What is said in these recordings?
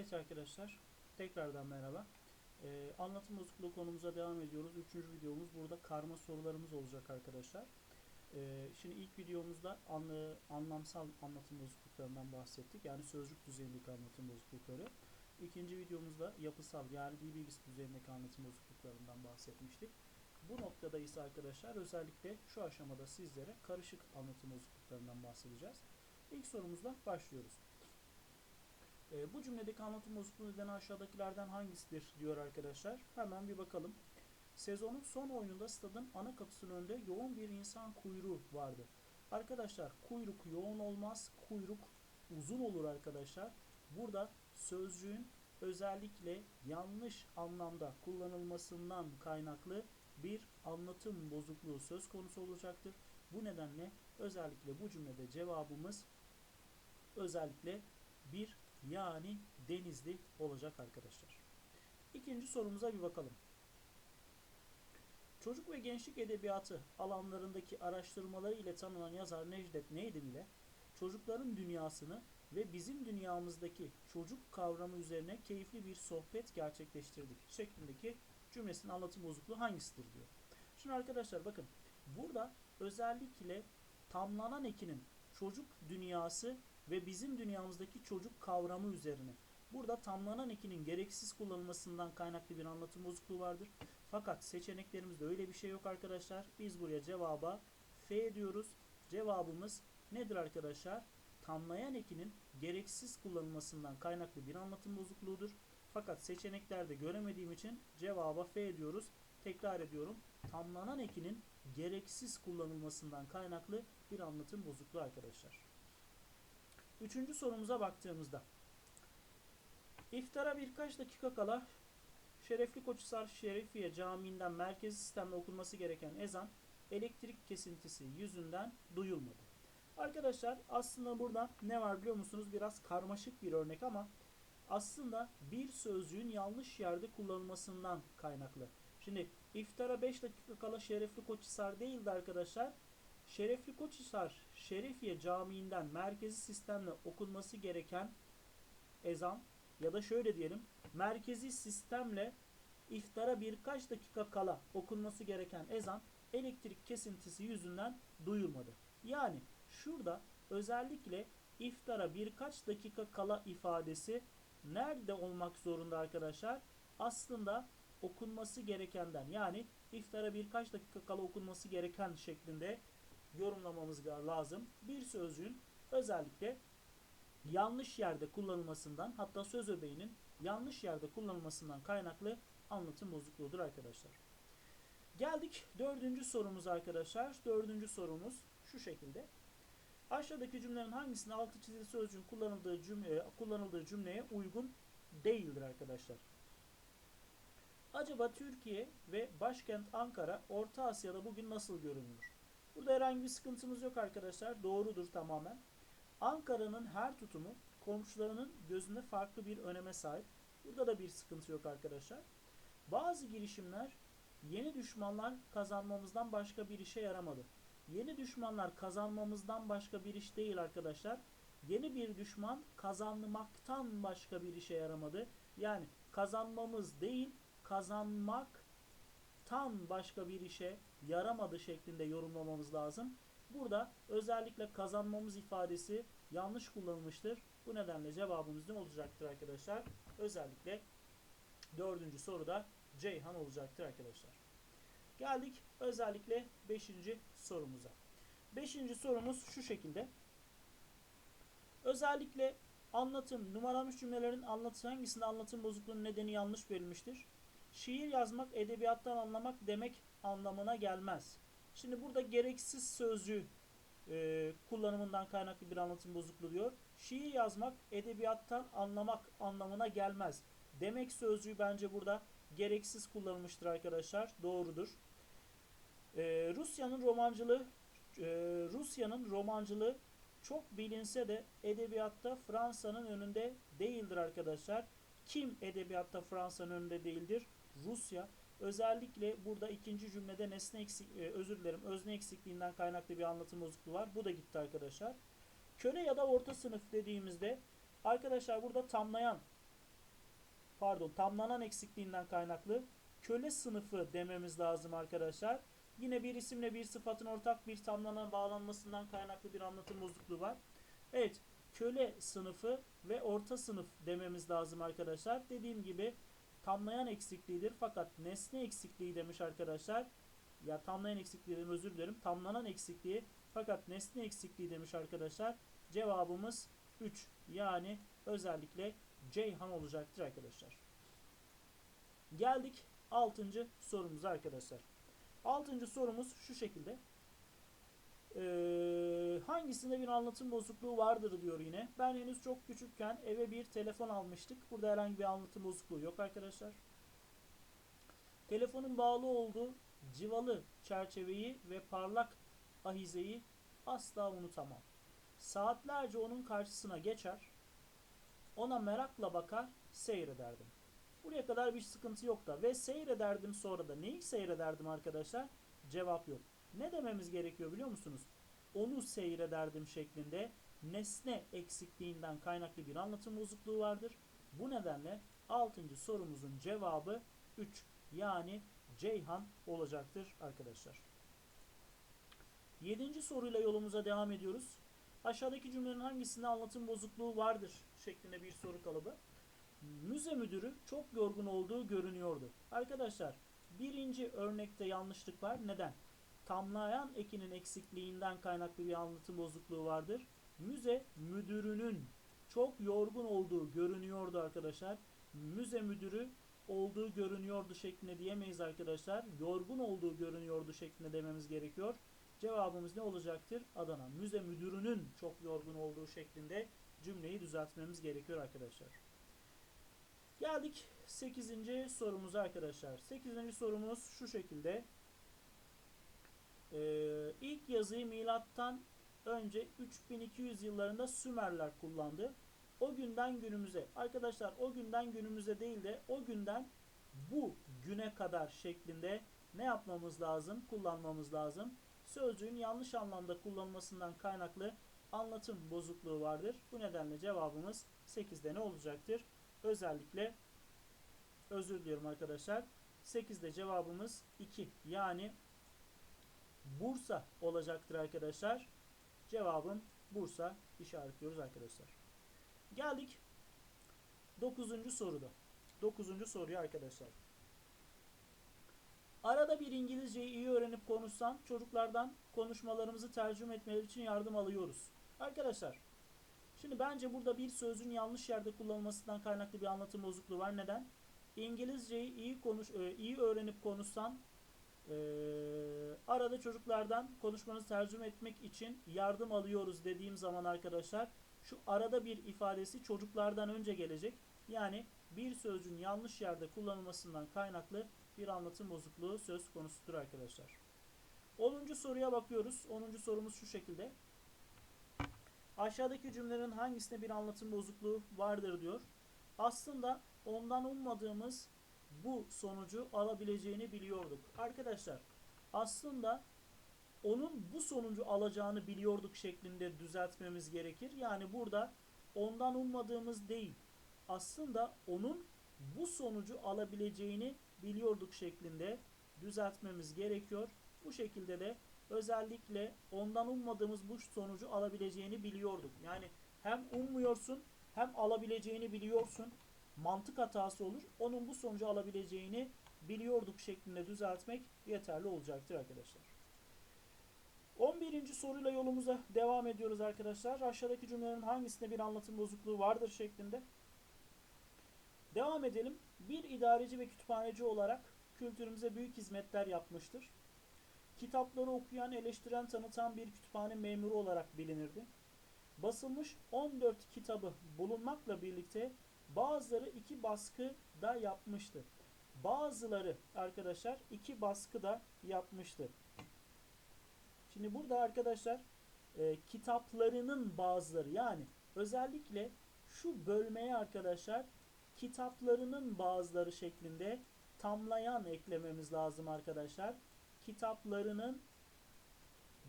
Evet arkadaşlar, tekrardan merhaba. Ee, anlatım bozukluğu konumuza devam ediyoruz. Üçüncü videomuz burada karma sorularımız olacak arkadaşlar. Ee, şimdi ilk videomuzda anlı, anlamsal anlatım bozukluklarından bahsettik. Yani sözcük düzeyindeki anlatım bozuklukları. İkinci videomuzda yapısal yani dil bilgisi düzeyindeki anlatım bozukluklarından bahsetmiştik. Bu noktada ise arkadaşlar özellikle şu aşamada sizlere karışık anlatım bozukluklarından bahsedeceğiz. İlk sorumuzla başlıyoruz. E, bu cümledeki anlatım bozukluğu nedeni aşağıdakilerden hangisidir diyor arkadaşlar. Hemen bir bakalım. Sezonun son oyununda stadın ana kapısının önünde yoğun bir insan kuyruğu vardı. Arkadaşlar kuyruk yoğun olmaz, kuyruk uzun olur arkadaşlar. Burada sözcüğün özellikle yanlış anlamda kullanılmasından kaynaklı bir anlatım bozukluğu söz konusu olacaktır. Bu nedenle özellikle bu cümlede cevabımız özellikle bir yani Denizli olacak arkadaşlar. İkinci sorumuza bir bakalım. Çocuk ve gençlik edebiyatı alanlarındaki araştırmaları ile tanınan yazar Necdet Neydim ile çocukların dünyasını ve bizim dünyamızdaki çocuk kavramı üzerine keyifli bir sohbet gerçekleştirdik şeklindeki cümlesinin anlatım bozukluğu hangisidir diyor. Şimdi arkadaşlar bakın burada özellikle tamlanan ekinin çocuk dünyası ve bizim dünyamızdaki çocuk kavramı üzerine. Burada tamlanan ekinin gereksiz kullanılmasından kaynaklı bir anlatım bozukluğu vardır. Fakat seçeneklerimizde öyle bir şey yok arkadaşlar. Biz buraya cevaba F diyoruz. Cevabımız nedir arkadaşlar? Tamlayan ekinin gereksiz kullanılmasından kaynaklı bir anlatım bozukluğudur. Fakat seçeneklerde göremediğim için cevaba F diyoruz. Tekrar ediyorum. Tamlanan ekinin gereksiz kullanılmasından kaynaklı bir anlatım bozukluğu arkadaşlar. Üçüncü sorumuza baktığımızda İftara birkaç dakika kala Şerefli Koçhisar Şerefiye Camii'nden merkezi sistemle okunması gereken ezan elektrik kesintisi yüzünden duyulmadı. Arkadaşlar aslında burada ne var biliyor musunuz? Biraz karmaşık bir örnek ama aslında bir sözcüğün yanlış yerde kullanılmasından kaynaklı. Şimdi iftara 5 dakika kala Şerefli Koçhisar değildi arkadaşlar. Şerefli Koçhisar Şerefiye Camii'nden merkezi sistemle okunması gereken ezan ya da şöyle diyelim merkezi sistemle iftara birkaç dakika kala okunması gereken ezan elektrik kesintisi yüzünden duyulmadı. Yani şurada özellikle iftara birkaç dakika kala ifadesi nerede olmak zorunda arkadaşlar? Aslında okunması gerekenden yani iftara birkaç dakika kala okunması gereken şeklinde yorumlamamız lazım. Bir sözcüğün özellikle yanlış yerde kullanılmasından hatta söz öbeğinin yanlış yerde kullanılmasından kaynaklı anlatım bozukluğudur arkadaşlar. Geldik dördüncü sorumuz arkadaşlar. Dördüncü sorumuz şu şekilde. Aşağıdaki cümlenin hangisinde altı çizili sözcüğün kullanıldığı cümleye, kullanıldığı cümleye uygun değildir arkadaşlar? Acaba Türkiye ve başkent Ankara Orta Asya'da bugün nasıl görünüyor? Burada herhangi bir sıkıntımız yok arkadaşlar. Doğrudur tamamen. Ankara'nın her tutumu komşularının gözünde farklı bir öneme sahip. Burada da bir sıkıntı yok arkadaşlar. Bazı girişimler yeni düşmanlar kazanmamızdan başka bir işe yaramadı. Yeni düşmanlar kazanmamızdan başka bir iş değil arkadaşlar. Yeni bir düşman kazanmaktan başka bir işe yaramadı. Yani kazanmamız değil kazanmaktan başka bir işe yaramadı şeklinde yorumlamamız lazım. Burada özellikle kazanmamız ifadesi yanlış kullanılmıştır. Bu nedenle cevabımız ne olacaktır arkadaşlar? Özellikle dördüncü soruda Ceyhan olacaktır arkadaşlar. Geldik özellikle beşinci sorumuza. Beşinci sorumuz şu şekilde. Özellikle anlatım, numaralanmış cümlelerin anlatım hangisinde anlatım bozukluğunun nedeni yanlış verilmiştir? Şiir yazmak, edebiyattan anlamak demek anlamına gelmez. Şimdi burada gereksiz sözcüğü e, kullanımından kaynaklı bir anlatım bozukluğu diyor. Şiir yazmak, edebiyattan anlamak anlamına gelmez. Demek sözcüğü bence burada gereksiz kullanılmıştır arkadaşlar. Doğrudur. E, Rusya'nın romancılığı e, Rusya'nın romancılığı çok bilinse de edebiyatta Fransa'nın önünde değildir arkadaşlar. Kim edebiyatta Fransa'nın önünde değildir? Rusya. Özellikle burada ikinci cümlede nesne eksik, e, özür dilerim özne eksikliğinden kaynaklı bir anlatım bozukluğu var. Bu da gitti arkadaşlar. Köle ya da orta sınıf dediğimizde arkadaşlar burada tamlayan pardon tamlanan eksikliğinden kaynaklı köle sınıfı dememiz lazım arkadaşlar. Yine bir isimle bir sıfatın ortak bir tamlanan bağlanmasından kaynaklı bir anlatım bozukluğu var. Evet köle sınıfı ve orta sınıf dememiz lazım arkadaşlar. Dediğim gibi tamlayan eksikliğidir fakat nesne eksikliği demiş arkadaşlar. Ya tamlayan eksikliğinden özür dilerim. Tamlanan eksikliği fakat nesne eksikliği demiş arkadaşlar. Cevabımız 3. Yani özellikle Ceyhan olacaktır arkadaşlar. Geldik 6. sorumuza arkadaşlar. 6. sorumuz şu şekilde. Ee, hangisinde bir anlatım bozukluğu vardır diyor yine. Ben henüz çok küçükken eve bir telefon almıştık. Burada herhangi bir anlatım bozukluğu yok arkadaşlar. Telefonun bağlı olduğu civalı çerçeveyi ve parlak ahizeyi asla unutamam. Saatlerce onun karşısına geçer, ona merakla bakar, seyrederdim. Buraya kadar bir sıkıntı yok da ve seyrederdim sonra da neyi seyrederdim arkadaşlar? Cevap yok. Ne dememiz gerekiyor biliyor musunuz? Onu seyrederdim şeklinde nesne eksikliğinden kaynaklı bir anlatım bozukluğu vardır. Bu nedenle 6. sorumuzun cevabı 3 yani Ceyhan olacaktır arkadaşlar. 7. soruyla yolumuza devam ediyoruz. Aşağıdaki cümlenin hangisinde anlatım bozukluğu vardır şeklinde bir soru kalıbı. Müze müdürü çok yorgun olduğu görünüyordu. Arkadaşlar birinci örnekte yanlışlık var. Neden? Tamlayan ekinin eksikliğinden kaynaklı bir anlatım bozukluğu vardır. Müze müdürünün çok yorgun olduğu görünüyordu arkadaşlar. Müze müdürü olduğu görünüyordu şeklinde diyemeyiz arkadaşlar. Yorgun olduğu görünüyordu şeklinde dememiz gerekiyor. Cevabımız ne olacaktır? Adana. Müze müdürünün çok yorgun olduğu şeklinde cümleyi düzeltmemiz gerekiyor arkadaşlar. Geldik 8. sorumuza arkadaşlar. 8. sorumuz şu şekilde. Ee, ilk yazıyı milattan önce 3200 yıllarında Sümerler kullandı. O günden günümüze arkadaşlar o günden günümüze değil de o günden bu güne kadar şeklinde ne yapmamız lazım? Kullanmamız lazım. Sözcüğün yanlış anlamda kullanılmasından kaynaklı anlatım bozukluğu vardır. Bu nedenle cevabımız 8'de ne olacaktır? Özellikle özür diliyorum arkadaşlar. 8'de cevabımız 2. Yani Bursa olacaktır arkadaşlar. Cevabım Bursa işaretliyoruz arkadaşlar. Geldik 9. soruda. 9. soruya arkadaşlar. Arada bir İngilizceyi iyi öğrenip konuşsan çocuklardan konuşmalarımızı tercüme etmeleri için yardım alıyoruz. Arkadaşlar şimdi bence burada bir sözün yanlış yerde kullanılmasından kaynaklı bir anlatım bozukluğu var. Neden? İngilizceyi iyi konuş e, iyi öğrenip konuşsan e, arada çocuklardan konuşmanızı tercüme etmek için yardım alıyoruz dediğim zaman arkadaşlar şu arada bir ifadesi çocuklardan önce gelecek. Yani bir sözcüğün yanlış yerde kullanılmasından kaynaklı bir anlatım bozukluğu söz konusudur arkadaşlar. 10. soruya bakıyoruz. 10. sorumuz şu şekilde. Aşağıdaki cümlelerin hangisinde bir anlatım bozukluğu vardır diyor. Aslında ondan ummadığımız bu sonucu alabileceğini biliyorduk. Arkadaşlar aslında onun bu sonucu alacağını biliyorduk şeklinde düzeltmemiz gerekir. Yani burada ondan ummadığımız değil. Aslında onun bu sonucu alabileceğini biliyorduk şeklinde düzeltmemiz gerekiyor. Bu şekilde de özellikle ondan ummadığımız bu sonucu alabileceğini biliyorduk. Yani hem ummuyorsun hem alabileceğini biliyorsun. Mantık hatası olur. Onun bu sonucu alabileceğini biliyorduk şeklinde düzeltmek yeterli olacaktır arkadaşlar. 11. soruyla yolumuza devam ediyoruz arkadaşlar. Aşağıdaki cümlelerin hangisinde bir anlatım bozukluğu vardır şeklinde. Devam edelim. Bir idareci ve kütüphaneci olarak kültürümüze büyük hizmetler yapmıştır. Kitapları okuyan, eleştiren, tanıtan bir kütüphane memuru olarak bilinirdi. Basılmış 14 kitabı bulunmakla birlikte bazıları iki baskı da yapmıştı. Bazıları arkadaşlar iki baskı da yapmıştı. Şimdi burada arkadaşlar e, kitaplarının bazıları yani özellikle şu bölmeye arkadaşlar kitaplarının bazıları şeklinde tamlayan eklememiz lazım arkadaşlar. Kitaplarının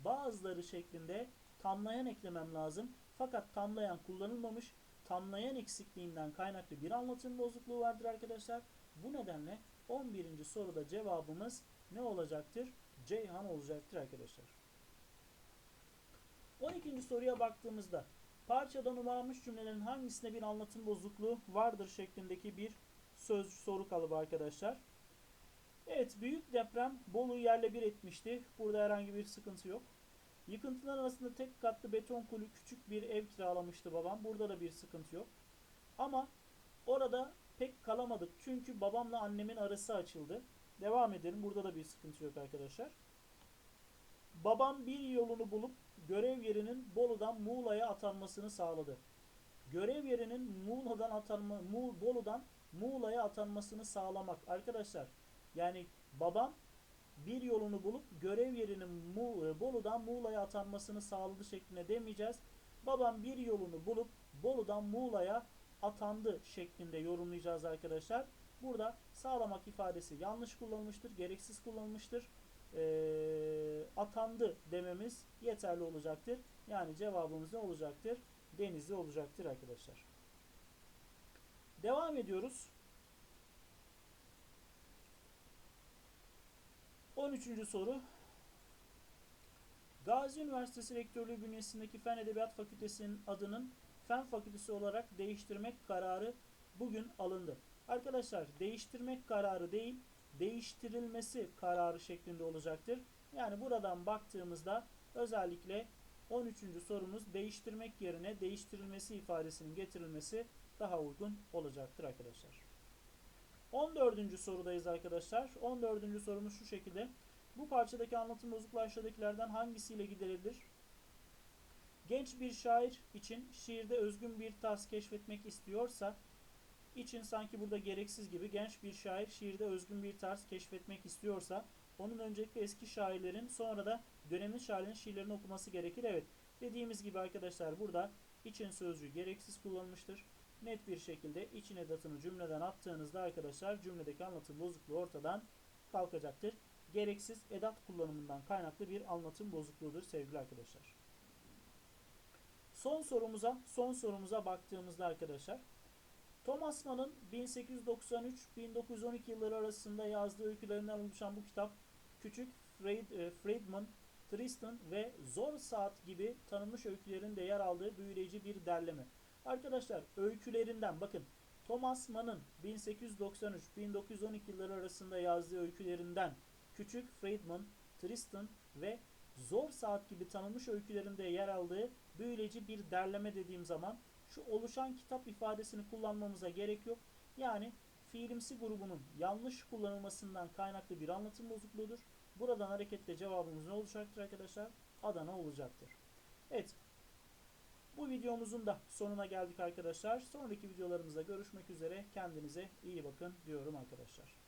bazıları şeklinde tamlayan eklemem lazım. Fakat tamlayan kullanılmamış. Tamlayan eksikliğinden kaynaklı bir anlatım bozukluğu vardır arkadaşlar. Bu nedenle 11. soruda cevabımız ne olacaktır? Ceyhan olacaktır arkadaşlar. 12. soruya baktığımızda parçada numaralanmış cümlelerin hangisinde bir anlatım bozukluğu vardır şeklindeki bir söz soru kalıbı arkadaşlar. Evet büyük deprem Bolu'yu yerle bir etmişti. Burada herhangi bir sıkıntı yok. Yıkıntılar arasında tek katlı beton kulu küçük bir ev kiralamıştı babam. Burada da bir sıkıntı yok. Ama orada pek kalamadık. Çünkü babamla annemin arası açıldı. Devam edelim. Burada da bir sıkıntı yok arkadaşlar. Babam bir yolunu bulup görev yerinin Bolu'dan Muğla'ya atanmasını sağladı. Görev yerinin Muğla'dan atanma, Mu, Bolu'dan Muğla'ya atanmasını sağlamak. Arkadaşlar yani babam bir yolunu bulup görev yerinin Mu, e, Bolu'dan Muğla'ya atanmasını sağladı şeklinde demeyeceğiz. Babam bir yolunu bulup Bolu'dan Muğla'ya atandı şeklinde yorumlayacağız arkadaşlar. Burada sağlamak ifadesi yanlış kullanılmıştır, gereksiz kullanılmıştır. Ee, atandı dememiz yeterli olacaktır. Yani cevabımız ne olacaktır? Denizli olacaktır arkadaşlar. Devam ediyoruz. 13. soru. Gazi Üniversitesi Rektörlüğü bünyesindeki Fen Edebiyat Fakültesinin adının Fen Fakültesi olarak değiştirmek kararı bugün alındı. Arkadaşlar değiştirmek kararı değil, değiştirilmesi kararı şeklinde olacaktır. Yani buradan baktığımızda özellikle 13. sorumuz değiştirmek yerine değiştirilmesi ifadesinin getirilmesi daha uygun olacaktır arkadaşlar. 14. sorudayız arkadaşlar. 14. sorumuz şu şekilde. Bu parçadaki anlatım bozukluğu aşağıdakilerden hangisiyle giderilir? Genç bir şair için şiirde özgün bir tarz keşfetmek istiyorsa için sanki burada gereksiz gibi genç bir şair şiirde özgün bir tarz keşfetmek istiyorsa onun öncelikle eski şairlerin sonra da dönemin şairlerin şiirlerini okuması gerekir. Evet dediğimiz gibi arkadaşlar burada için sözcüğü gereksiz kullanılmıştır. Net bir şekilde için edatını cümleden attığınızda arkadaşlar cümledeki anlatım bozukluğu ortadan kalkacaktır. Gereksiz edat kullanımından kaynaklı bir anlatım bozukluğudur sevgili arkadaşlar. Son sorumuza, son sorumuza baktığımızda arkadaşlar Thomas Mann'ın 1893-1912 yılları arasında yazdığı öykülerinden oluşan bu kitap Küçük Fried, e, Friedman, Tristan ve Zor Saat gibi tanınmış öykülerin de yer aldığı büyüleyici bir derleme. Arkadaşlar öykülerinden bakın Thomas Mann'ın 1893-1912 yılları arasında yazdığı öykülerinden Küçük Friedman, Tristan ve Zor Saat gibi tanınmış öykülerinde yer aldığı büyüleyici bir derleme dediğim zaman şu oluşan kitap ifadesini kullanmamıza gerek yok. Yani fiilimsi grubunun yanlış kullanılmasından kaynaklı bir anlatım bozukluğudur. Buradan hareketle cevabımız ne olacaktır arkadaşlar? Adana olacaktır. Evet. Bu videomuzun da sonuna geldik arkadaşlar. Sonraki videolarımızda görüşmek üzere. Kendinize iyi bakın diyorum arkadaşlar.